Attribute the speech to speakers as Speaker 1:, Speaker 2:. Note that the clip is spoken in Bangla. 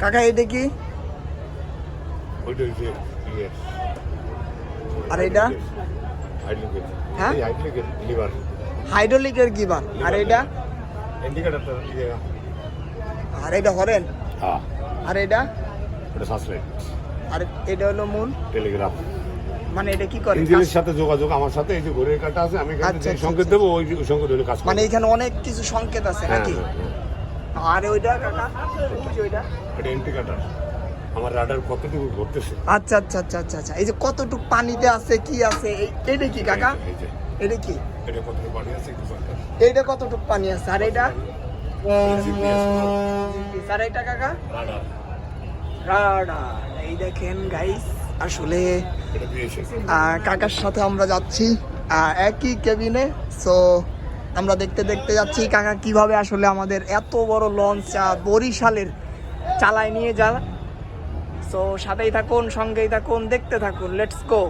Speaker 1: কাকা এটা কি? আর এটা হ্যাঁ?
Speaker 2: হাইড্রোলিকের
Speaker 1: গিবার আর এটা আর এটা হরেন?
Speaker 2: হ্যাঁ।
Speaker 1: আর এটা আর এটা হলো মূল?
Speaker 2: টেলিগ্রাফ
Speaker 1: মানে এটা কি করে?
Speaker 2: ইঞ্জিনের সাথে যোগাযোগ আমার সাথে এই যে ঘড়ির কাটা আছে আমি এখানে
Speaker 1: আচ্ছা,
Speaker 2: যে
Speaker 1: আচ্ছা,
Speaker 2: সংকেত
Speaker 1: আচ্ছা।
Speaker 2: দেবো ওই সংকেত হলে কাজ
Speaker 1: মানে এখানে অনেক কিছু সংকেত আছে
Speaker 2: হ্যাঁ,
Speaker 1: নাকি?
Speaker 2: হ্যাঁ, হ্যাঁ।
Speaker 1: আর ওইটা কাকা? ওই ওইটা?
Speaker 2: এটা ইন্ডিকেটার আমার রাডার কতটুকু ঘুরতেছে
Speaker 1: আচ্ছা আচ্ছা আচ্ছা আচ্ছা আচ্ছা। এই যে কতটুক পানিতে আছে কি আছে এটা কি কাকা? এটা কি?
Speaker 2: এটা কতটুকু পানি আছে
Speaker 1: এইটা কতটুক পানি আছে? আর এটা? আর এটা কাকা?
Speaker 2: রাডার।
Speaker 1: রাডার। এই দেখেন গাইস আসলে কাকার সাথে আমরা যাচ্ছি একই কেবিনে। সো আমরা দেখতে দেখতে যাচ্ছি, কাকা কীভাবে আসলে আমাদের এত বড় লঞ্চ বরিশালের চালায় নিয়ে যা সো সাথেই থাকুন, সঙ্গেই থাকুন, দেখতে থাকুন লেটস গো